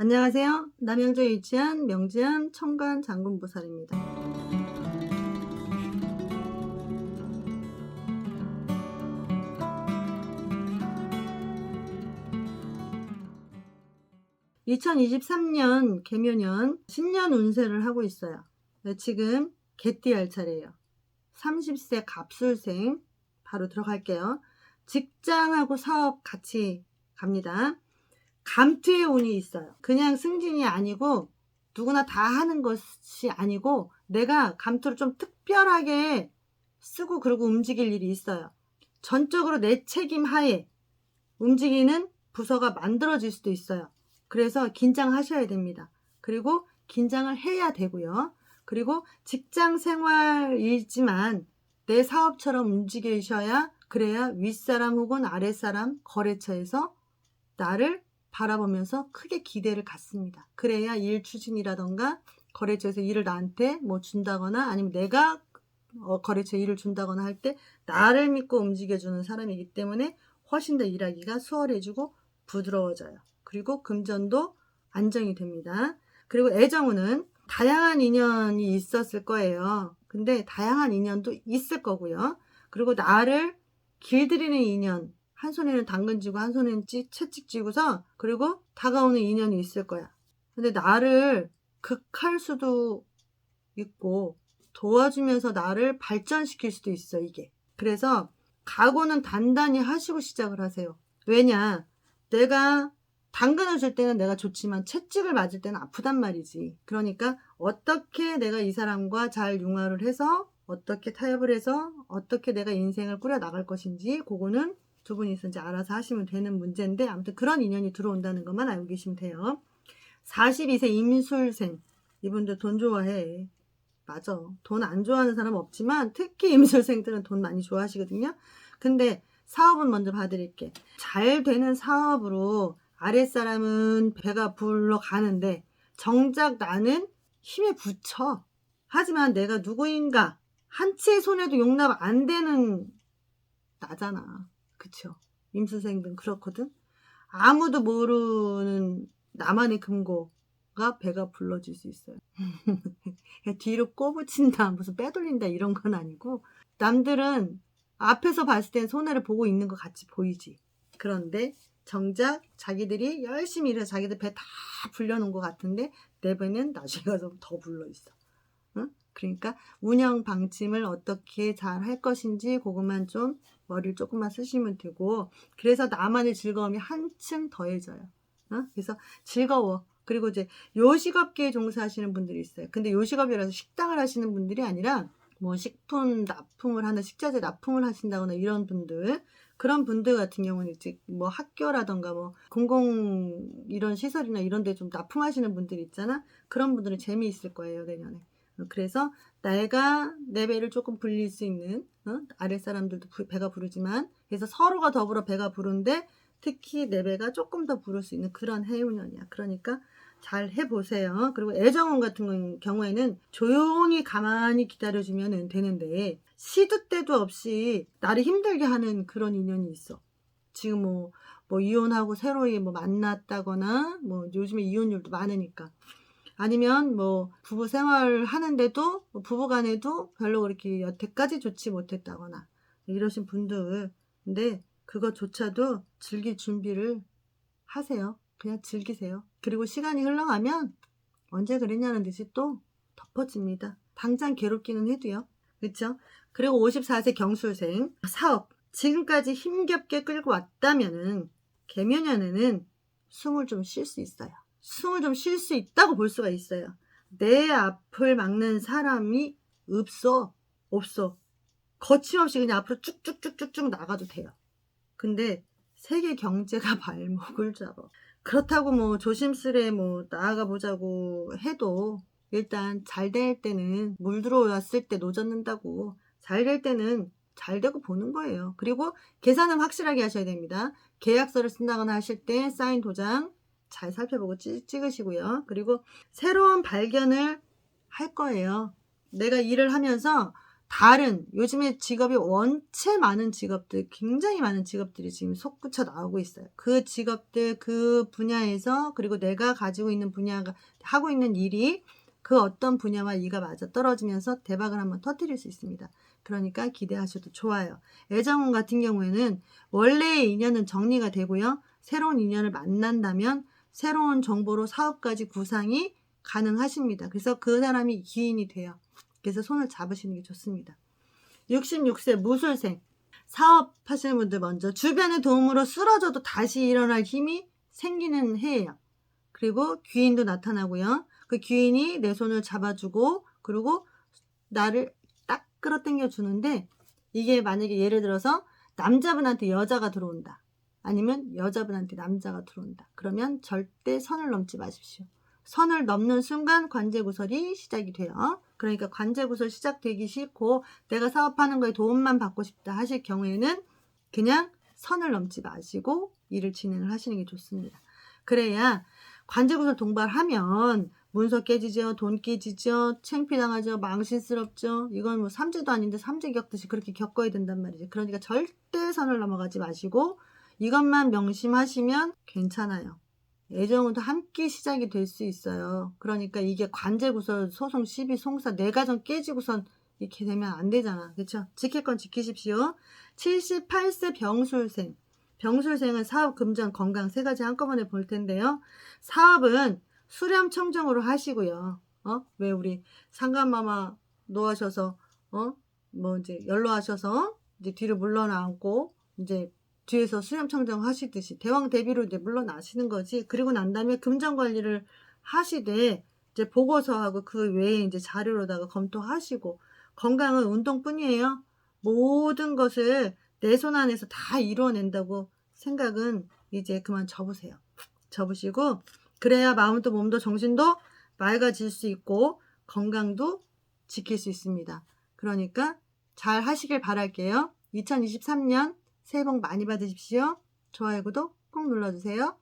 안녕하세요. 남양주에 위치한 명지암 청관 장군부살입니다. (2023년) 개묘년 신년 운세를 하고 있어요. 네, 지금 개띠 할 차례예요. 30세 갑술생 바로 들어갈게요. 직장하고 사업 같이 갑니다. 감투의 운이 있어요. 그냥 승진이 아니고 누구나 다 하는 것이 아니고 내가 감투를 좀 특별하게 쓰고 그러고 움직일 일이 있어요. 전적으로 내 책임 하에 움직이는 부서가 만들어질 수도 있어요. 그래서 긴장하셔야 됩니다. 그리고 긴장을 해야 되고요. 그리고 직장 생활이지만 내 사업처럼 움직이셔야 그래야 윗사람 혹은 아랫사람 거래처에서 나를 바라보면서 크게 기대를 갖습니다. 그래야 일 추진이라던가 거래처에서 일을 나한테 뭐 준다거나 아니면 내가 어, 거래처 일을 준다거나 할 때 나를 믿고 움직여주는 사람이기 때문에 훨씬 더 일하기가 수월해지고 부드러워져요. 그리고 금전도 안정이 됩니다. 그리고 애정운은 다양한 인연이 있었을 거예요. 근데 다양한 인연도 있을 거고요. 그리고 나를 길들이는 인연, 한 손에는 당근 쥐고 한 손에는 찌, 채찍 쥐고서 그리고 다가오는 인연이 있을 거야. 근데 나를 극할 수도 있고 도와주면서 나를 발전시킬 수도 있어 이게. 그래서 각오는 단단히 하시고 시작을 하세요. 왜냐? 내가 당근을 줄 때는 내가 좋지만 채찍을 맞을 때는 아프단 말이지. 그러니까 어떻게 내가 이 사람과 잘 융화를 해서 어떻게 타협을 해서 어떻게 내가 인생을 꾸려 나갈 것인지 그거는 두 분이서 이제 알아서 하시면 되는 문제인데 아무튼 그런 인연이 들어온다는 것만 알고 계시면 돼요. 42세 임술생 이분들 돈 좋아해. 맞아. 돈 안 좋아하는 사람 없지만 특히 임술생들은 돈 많이 좋아하시거든요. 근데 사업은 먼저 봐드릴게. 잘 되는 사업으로 아랫사람은 배가 불러 가는데 정작 나는 힘에 붙여. 하지만 내가 누구인가 한 치의 손에도 용납 안 되는 나잖아. 그쵸? 임수생들은 그렇거든. 아무도 모르는 나만의 금고가 배가 불러질 수 있어요. 뒤로 꼬부친다, 무슨 빼돌린다 이런 건 아니고 남들은 앞에서 봤을 땐 손해를 보고 있는 것 같이 보이지. 그런데 정작 자기들이 열심히 일해서 자기들 배 다 불려놓은 것 같은데 내 배는 나중에 가서 더 불러 있어. 응? 그러니까 운영 방침을 어떻게 잘 할 것인지 그것만 좀 머리를 조금만 쓰시면 되고 그래서 나만의 즐거움이 한층 더해져요. 어? 그래서 즐거워. 그리고 이제 요식업계에 종사하시는 분들이 있어요. 근데 요식업이라서 식당을 하시는 분들이 아니라 뭐 식품 납품을 하는 식자재 납품을 하신다거나 이런 분들 그런 분들 같은 경우는 이제 뭐 학교라던가 뭐 공공 이런 시설이나 이런 데 좀 납품하시는 분들 있잖아. 그런 분들은 재미있을 거예요, 내년에. 그래서 내가 내 배를 조금 불릴 수 있는 어? 아랫 사람들도 부, 배가 부르지만 그래서 서로가 더불어 배가 부른데 특히 내 배가 조금 더 부를 수 있는 그런 해운년이야. 그러니까 잘 해보세요. 그리고 애정원 같은 경우에는 조용히 가만히 기다려주면 되는데 시도 때도 없이 나를 힘들게 하는 그런 인연이 있어. 지금 뭐, 뭐 이혼하고 새로이 뭐 만났다거나 뭐 요즘에 이혼율도 많으니까 아니면 뭐 부부 생활을 하는데도 뭐 부부 간에도 별로 그렇게 여태까지 좋지 못했다거나 이러신 분들 근데 그것조차도 즐길 준비를 하세요. 그냥 즐기세요. 그리고 시간이 흘러가면 언제 그랬냐는 듯이 또 덮어집니다. 당장 괴롭기는 해도요. 그렇죠? 그리고 54세 경술생 사업 지금까지 힘겹게 끌고 왔다면은 개면연에는 숨을 좀 쉴 수 있어요. 숨을 좀 쉴 수 있다고 볼 수가 있어요. 내 앞을 막는 사람이 없어. 없어. 거침없이 그냥 앞으로 쭉쭉쭉쭉쭉 나가도 돼요. 근데 세계 경제가 발목을 잡아. 그렇다고 뭐 조심스레 뭐 나아가 보자고 해도 일단 잘 될 때는 물 들어왔을 때 노젓는다고 잘 될 때는 잘 되고 보는 거예요. 그리고 계산은 확실하게 하셔야 됩니다. 계약서를 쓴다거나 하실 때 사인 도장 잘 살펴보고 찍, 찍으시고요. 그리고 새로운 발견을 할 거예요. 내가 일을 하면서 다른 요즘에 직업이 원체 많은 직업들 굉장히 많은 직업들이 지금 솟구쳐 나오고 있어요. 그 직업들 그 분야에서 그리고 내가 가지고 있는 분야가 하고 있는 일이 그 어떤 분야와 이가 맞아 떨어지면서 대박을 한번 터뜨릴 수 있습니다. 그러니까 기대하셔도 좋아요. 애정운 같은 경우에는 원래의 인연은 정리가 되고요. 새로운 인연을 만난다면 새로운 정보로 사업까지 구상이 가능하십니다. 그래서 그 사람이 기인이 돼요. 그래서 손을 잡으시는 게 좋습니다. 66세 무술생 사업하시는 분들 먼저 주변의 도움으로 쓰러져도 다시 일어날 힘이 생기는 해예요. 그리고 귀인도 나타나고요. 그 귀인이 내 손을 잡아주고 그리고 나를 딱 끌어당겨 주는데 이게 만약에 예를 들어서 남자분한테 여자가 들어온다. 아니면 여자분한테 남자가 들어온다. 그러면 절대 선을 넘지 마십시오. 선을 넘는 순간 관제구설이 시작이 돼요. 그러니까 관제구설 시작되기 싫고 내가 사업하는 거에 도움만 받고 싶다 하실 경우에는 그냥 선을 넘지 마시고 일을 진행을 하시는 게 좋습니다. 그래야 관제구설 동발하면 문서 깨지죠, 돈 깨지죠, 창피당하죠, 망신스럽죠. 이건 뭐 삼재도 아닌데 삼재 겪듯이 그렇게 겪어야 된단 말이죠. 그러니까 절대 선을 넘어가지 마시고 이것만 명심하시면 괜찮아요. 애정도 함께 시작이 될 수 있어요. 그러니까 이게 관제구설, 소송, 시비, 송사, 내 가정 깨지고선 이렇게 되면 안 되잖아. 그렇죠? 지킬 건 지키십시오. 78세 병술생. 병술생은 사업, 금전, 건강 세 가지 한꺼번에 볼 텐데요. 사업은 수렴 청정으로 하시고요. 어? 왜 우리 상간마마 놓으셔서 어? 뭐 이제 연로하셔서 이제 뒤로 물러나고 이제 뒤에서 수렴 청정 하시듯이 대왕 대비로 이제 물러나시는 거지. 그리고 난 다음에 금전 관리를 하시되 이제 보고서하고 그 외에 이제 자료로다가 검토하시고 건강은 운동뿐이에요. 모든 것을 내 손 안에서 다 이루어낸다고 생각은 이제 그만 접으세요. 접으시고 그래야 마음도 몸도 정신도 맑아질 수 있고 건강도 지킬 수 있습니다. 그러니까 잘 하시길 바랄게요. 2023년 새해 복 많이 받으십시오. 좋아요, 구독 꼭 눌러주세요.